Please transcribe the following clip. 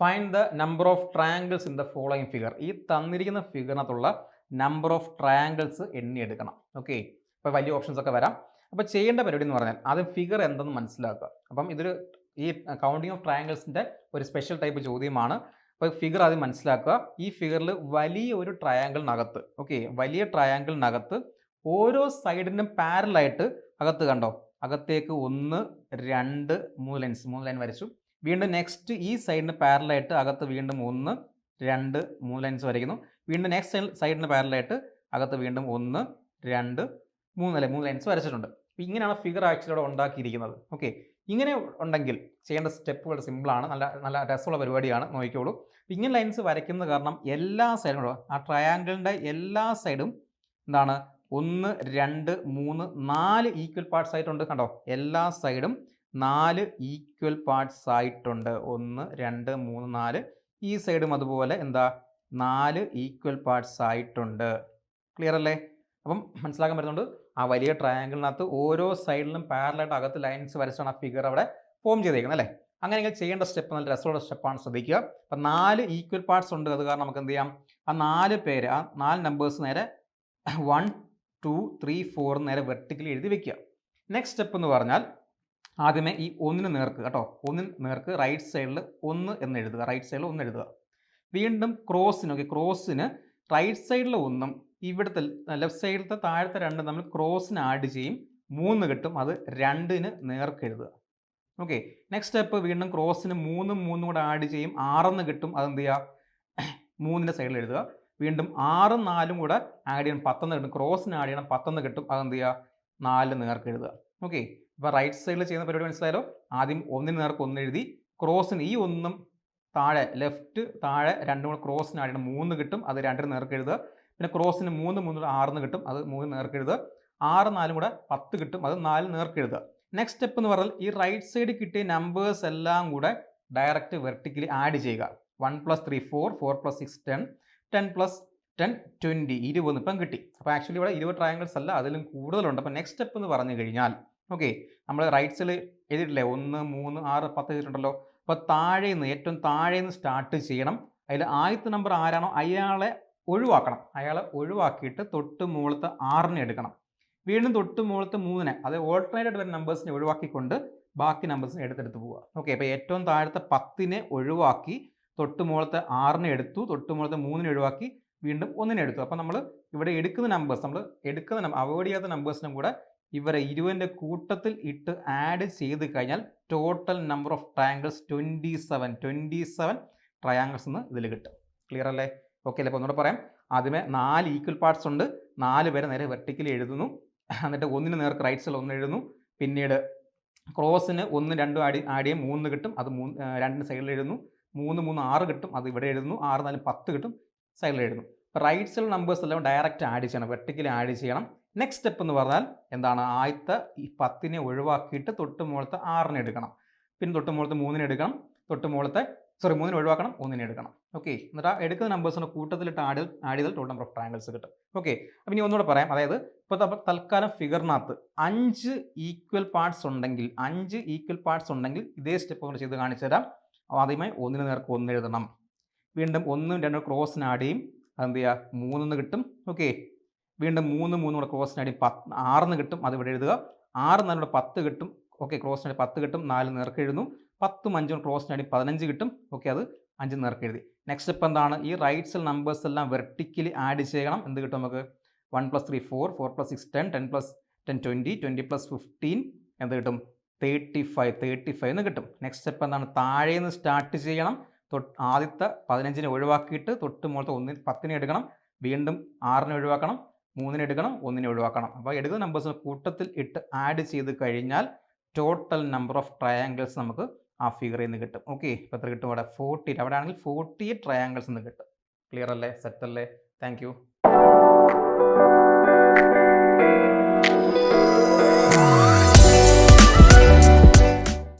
Find the number of triangles in the following figure ഈ തന്നിരിക്കുന്ന ഫിഗറിനകത്തുള്ള നമ്പർ ഓഫ് ട്രയാങ്കിൾസ് എണ്ണി എടുക്കണം. ഓക്കെ ഇപ്പോൾ വലിയ ഓപ്ഷൻസ് ഒക്കെ വരാം. അപ്പോൾ ചെയ്യേണ്ട പരിപാടി എന്ന് പറഞ്ഞാൽ ആദ്യം ഫിഗർ എന്തെന്ന് മനസ്സിലാക്കുക. അപ്പം ഇതൊരു ഈ കൗണ്ടിങ് ഓഫ് ട്രയാങ്കിൾസിന്റെ ഒരു സ്പെഷ്യൽ ടൈപ്പ് ചോദ്യമാണ്. അപ്പോൾ ഫിഗർ ആദ്യം മനസ്സിലാക്കുക. ഈ ഫിഗറിൽ വലിയ ഒരു ട്രയാങ്കിളിനകത്ത് ഓക്കെ വലിയ ട്രയാങ്കിളിനകത്ത് ഓരോ സൈഡിനും പാരലായിട്ട് അകത്ത് കണ്ടോ? അകത്തേക്ക് ഒന്ന് രണ്ട് മൂന്ന് ലൈൻസ് മൂന്ന് ലൈൻ വരച്ചു. വീണ്ടും നെക്സ്റ്റ് ഈ സൈഡിന് പാരലായിട്ട് അകത്ത് വീണ്ടും ഒന്ന് രണ്ട് മൂന്ന് ലൈൻസ് വരയ്ക്കുന്നു. വീണ്ടും നെക്സ്റ്റ് സൈഡിന് പാരലായിട്ട് അകത്ത് വീണ്ടും ഒന്ന് രണ്ട് മൂന്ന് അല്ലെ? മൂന്ന് ലൈൻസ് വരച്ചിട്ടുണ്ട്. അപ്പോൾ ഇങ്ങനെയാണ് ഫിഗർ ആക്ച്വലി ഉണ്ടാക്കിയിരിക്കുന്നത്. ഓക്കെ ഇങ്ങനെ ഉണ്ടെങ്കിൽ ചെയ്യേണ്ട സ്റ്റെപ്പുകൾ സിമ്പിളാണ് നല്ല നല്ല രസമുള്ള പരിപാടിയാണ്. നോക്കിക്കോളൂ. ഇങ്ങനെ ലൈൻസ് വരയ്ക്കുന്നത് കാരണം എല്ലാ സൈഡും ആ ട്രയാങ്കിളിന്റെ എല്ലാ സൈഡും എന്താണ്? ഒന്ന് രണ്ട് മൂന്ന് നാല് ഈക്വൽ പാർട്സ് ആയിട്ടുണ്ട്. കണ്ടോ? എല്ലാ സൈഡും നാല് ഈക്വൽ പാർട്സ് ആയിട്ടുണ്ട്. ഒന്ന് രണ്ട് മൂന്ന് നാല്. ഈ സൈഡും അതുപോലെ എന്താ? നാല് ഈക്വൽ പാർട്സ് ആയിട്ടുണ്ട്. ക്ലിയർ അല്ലേ? അപ്പം മനസ്സിലാക്കാൻ പറ്റുന്നുണ്ട് ആ വലിയ ട്രയാങ്കിളിനകത്ത് ഓരോ സൈഡിലും പാരലായിട്ട് അകത്ത് ലൈൻസ് വരച്ചാണ് ആ ഫിഗർ അവിടെ ഫോം ചെയ്തേക്കുന്നത് അല്ലേ? അങ്ങനെയെങ്കിൽ ചെയ്യേണ്ട സ്റ്റെപ്പ് നല്ല രസമുള്ള സ്റ്റെപ്പാണ് ശ്രദ്ധിക്കുക. അപ്പം നാല് ഈക്വൽ പാർട്സ് ഉണ്ട്. അത് കാരണം നമുക്ക് എന്ത് ചെയ്യാം? ആ നാല് പേര് ആ നാല് നമ്പേഴ്സ് നേരെ വൺ ടു ത്രീ ഫോർ നേരെ വെർട്ടിക്കലി എഴുതി വെക്കുക. നെക്സ്റ്റ് സ്റ്റെപ്പ് എന്ന് പറഞ്ഞാൽ ആദ്യമേ ഈ ഒന്നിന് നേർക്ക് കേട്ടോ ഒന്നിന് നേർക്ക് റൈറ്റ് സൈഡിൽ ഒന്ന് എന്ന് എഴുതുക റൈറ്റ് സൈഡിൽ ഒന്ന് എഴുതുക. വീണ്ടും ക്രോസിന് ഓക്കെ ക്രോസിന് റൈറ്റ് സൈഡിൽ ഒന്നും ഇവിടുത്തെ ലെഫ്റ്റ് സൈഡിലത്തെ താഴത്തെ രണ്ടും നമ്മൾ ക്രോസിന് ആഡ് ചെയ്യും മൂന്ന് കിട്ടും അത് രണ്ടിന് നേർക്ക് എഴുതുക. ഓക്കെ നെക്സ്റ്റ് സ്റ്റെപ്പ് വീണ്ടും ക്രോസിന് മൂന്നും മൂന്നും കൂടെ ആഡ് ചെയ്യും ആറെന്ന് കിട്ടും അതെന്ത് ചെയ്യുക മൂന്നിന്റെ സൈഡിൽ എഴുതുക. വീണ്ടും ആറും നാലും കൂടെ ആഡ് ചെയ്യണം പത്തൊന്ന് കിട്ടും ക്രോസിന് ആഡ് ചെയ്യണം പത്തൊന്ന് കിട്ടും അതെന്ത് ചെയ്യുക നാല് നേർക്ക് എഴുതുക. ഓക്കെ അപ്പോൾ റൈറ്റ് സൈഡിൽ ചെയ്യുന്ന പരിപാടി മനസ്സിലായാലോ ആദ്യം ഒന്നിന് നേർക്ക് ഒന്ന് എഴുതി ക്രോസിന് ഈ ഒന്നും താഴെ ലെഫ്റ്റ് താഴെ രണ്ടും കൂടെ ക്രോസിന് ആഡ് മൂന്ന് കിട്ടും അത് രണ്ടിന് നേർക്ക് എഴുതുക. പിന്നെ ക്രോസിന് മൂന്ന് മൂന്ന് ആറിന് കിട്ടും അത് മൂന്ന് നേർക്ക് എഴുതുക. ആറ് നാലും കൂടെ പത്ത് കിട്ടും അത് നാല് നേർക്ക് എഴുതുക. നെക്സ്റ്റ് സ്റ്റെപ്പ് എന്ന് പറഞ്ഞാൽ ഈ റൈറ്റ് സൈഡ് കിട്ടിയ നമ്പേഴ്സ് എല്ലാം കൂടെ ഡയറക്റ്റ് വെർട്ടിക്കലി ആഡ് ചെയ്യുക. One plus three four four plus six ten ten plus ten twenty ഇരുപത് ഇപ്പം കിട്ടി. അപ്പോൾ ആക്ച്വലി ഇവിടെ ഇരുപത് ട്രയാങ്കിൾസ് അല്ല അതിലും കൂടുതലുണ്ട്. അപ്പോൾ നെക്സ്റ്റ് സ്റ്റെപ്പ് എന്ന് പറഞ്ഞു കഴിഞ്ഞാൽ ഓക്കെ നമ്മൾ റൈറ്റ്സിൽ എഴുതിയിട്ടില്ലേ? ഒന്ന് മൂന്ന് ആറ് പത്ത് എഴുതിയിട്ടുണ്ടല്ലോ. അപ്പോൾ താഴെ നിന്ന് ഏറ്റവും താഴെ നിന്ന് സ്റ്റാർട്ട് ചെയ്യണം. അതിൽ ആദ്യത്തെ നമ്പർ ആരാണോ? അയാളെ ഒഴിവാക്കണം. അയാളെ ഒഴിവാക്കിയിട്ട് തൊട്ട് മുകളത്തെ ആറിനെ എടുക്കണം. വീണ്ടും തൊട്ട് മുകളത്തെ മൂന്നിനെ അത് ഓൾട്ടർനേറ്റഡ് വരുന്ന നമ്പേഴ്സിനെ ഒഴിവാക്കിക്കൊണ്ട് ബാക്കി നമ്പേഴ്സിനെ എടുത്തെടുത്ത് പോവുക. ഓക്കെ അപ്പോൾ ഏറ്റവും താഴത്തെ പത്തിനെ ഒഴിവാക്കി തൊട്ട് മുകളത്തെ ആറിനെ എടുത്തു തൊട്ട് മുകളത്തെ മൂന്നിനെ ഒഴിവാക്കി വീണ്ടും ഒന്നിനെ എടുത്തു. അപ്പോൾ നമ്മൾ ഇവിടെ എടുക്കുന്ന നമ്പേഴ്സ് നമ്മൾ എടുക്കുന്ന അവോയ്ഡ് ചെയ്യാത്ത നമ്പേഴ്സിനും കൂടെ ഇവരെ ഇരുപതിന്റെ കൂട്ടത്തിൽ ഇട്ട് ആഡ് ചെയ്ത് കഴിഞ്ഞാൽ total number of triangles twenty seven twenty seven triangles എന്ന് ഇതിൽ കിട്ടും. ക്ലിയർ അല്ലേ? ഓക്കെ അല്ലേ? അപ്പോൾ ഒന്നുകൂടെ പറയാം. ആദ്യമേ നാല് ഈക്വൽ പാർട്സ് ഉണ്ട്. നാല് പേരെ നേരെ വെർട്ടിക്കലി എഴുതുന്നു. എന്നിട്ട് ഒന്നിന് നേർക്ക് റൈറ്റ് സൈഡിൽ ഒന്ന് എഴുതുന്നു. പിന്നീട് ക്രോസിന് ഒന്ന് രണ്ടും ആടി ചെയ്യും. മൂന്ന് കിട്ടും. അത് മൂന്ന് രണ്ടിന് സൈഡിൽ എഴുതുന്നു. മൂന്ന് മൂന്ന് ആറ് കിട്ടും. അത് ഇവിടെ എഴുതുന്നു. ആറ് നാല് പത്ത് കിട്ടും. സൈഡിൽ എഴുതുന്നു. റൈറ്റ് സൈഡ് നമ്പേഴ്സ് എല്ലാം ഡയറക്റ്റ് ആഡ് ചെയ്യണം വെർട്ടിക്കലി ആഡ് ചെയ്യണം. നെക്സ്റ്റ് സ്റ്റെപ്പ് എന്ന് പറഞ്ഞാൽ എന്താണ്? ആദ്യത്തെ ഈ പത്തിനെ ഒഴിവാക്കിയിട്ട് തൊട്ട് മുകളത്തെ ആറിനെ എടുക്കണം. പിന്നെ തൊട്ട് മുകളത്തെ മൂന്നിനെ എടുക്കണം. തൊട്ട് മുകളത്തെ സോറി മൂന്നിനെ ഒഴിവാക്കണം ഒന്നിനെ എടുക്കണം. ഓക്കെ എന്നിട്ട് ആ എടുക്കുന്ന നമ്പേഴ്സിന്റെ കൂട്ടത്തിലിട്ട് ആഡ് ആഡ് ചെയ്താൽ ടോട്ടൽ നമ്പർ ഓഫ് ട്രയാങ്കിൾസ് കിട്ടും. ഓക്കെ അപ്പം ഇനി ഒന്നുകൂടെ പറയാം. അതായത് ഇപ്പോൾ തൽക്കാലം ഫിഗറിനകത്ത് അഞ്ച് ഈക്വൽ പാർട്സ് ഉണ്ടെങ്കിൽ അഞ്ച് ഈക്വൽ പാർട്സ് ഉണ്ടെങ്കിൽ ഇതേ സ്റ്റെപ്പ് നമ്മൾ ചെയ്ത് കാണിച്ചു തരാം ആദ്യമായി ഒന്നിന് നേർക്ക് ഒന്ന് എഴുതണം വീണ്ടും ഒന്നും രണ്ടും ക്രോസിന് ആഡ് ചെയ്യും. അതെന്ത് ചെയ്യുക? മൂന്നെന്ന് കിട്ടും. ഓക്കെ വീണ്ടും മൂന്ന് മൂന്നും കൂടെ അടി പത്ത് ആറെന്ന് കിട്ടും. അത് ഇവിടെ എഴുതുക. ആറ് നാലും പത്ത് കിട്ടും. ഓക്കെ ക്രോസിന് അടി പത്ത് കിട്ടും. നാല് നേർക്ക് എഴുതുന്നു. പത്തും അഞ്ചും ക്രോസിന് അടി പതിനഞ്ച് കിട്ടും. ഓക്കെ അത് അഞ്ച് നേർക്ക് എഴുതി. നെക്സ്റ്റ് സ്റ്റെപ്പ് എന്താണ്? ഈ റൈറ്റ് സൈഡ് നമ്പേഴ്സ് എല്ലാം വെർട്ടിക്കലി ആഡ് ചെയ്യണം. എന്ത് കിട്ടും നമുക്ക്? One plus three four four plus six ten ten plus ten twenty twenty plus fifteen എന്ത് കിട്ടും? തേർട്ടി ഫൈവ് തേർട്ടി ഫൈവ് എന്ന് കിട്ടും. നെക്സ്റ്റ് സ്റ്റെപ്പ് എന്താണ്? താഴേന്ന് സ്റ്റാർട്ട് ചെയ്യണം. ആദ്യത്തെ പതിനഞ്ചിനെ ഒഴിവാക്കിയിട്ട് തൊട്ട് മുകളത്തെ ഒന്നിന് പത്തിനെ എടുക്കണം വീണ്ടും ആറിനെ ഒഴിവാക്കണം മൂന്നിനെ എടുക്കണം ഒന്നിനെ ഒഴിവാക്കണം. അപ്പോൾ എടുക്കുന്ന നമ്പേഴ്സിന് കൂട്ടത്തിൽ ഇട്ട് ആഡ് ചെയ്ത് കഴിഞ്ഞാൽ ടോട്ടൽ നമ്പർ ഓഫ് ട്രയാങ്കിൾസ് നമുക്ക് ആ ഫിഗറിൽ നിന്ന് കിട്ടും. ഓക്കെ ഇപ്പോൾ എത്ര കിട്ടും അവിടെ? ഫോർട്ടി അവിടെ ആണെങ്കിൽ ഫോർട്ടി ട്രയാങ്കിൾസ് നിന്ന് കിട്ടും. ക്ലിയർ അല്ലേ? സെറ്റ് അല്ലേ? താങ്ക്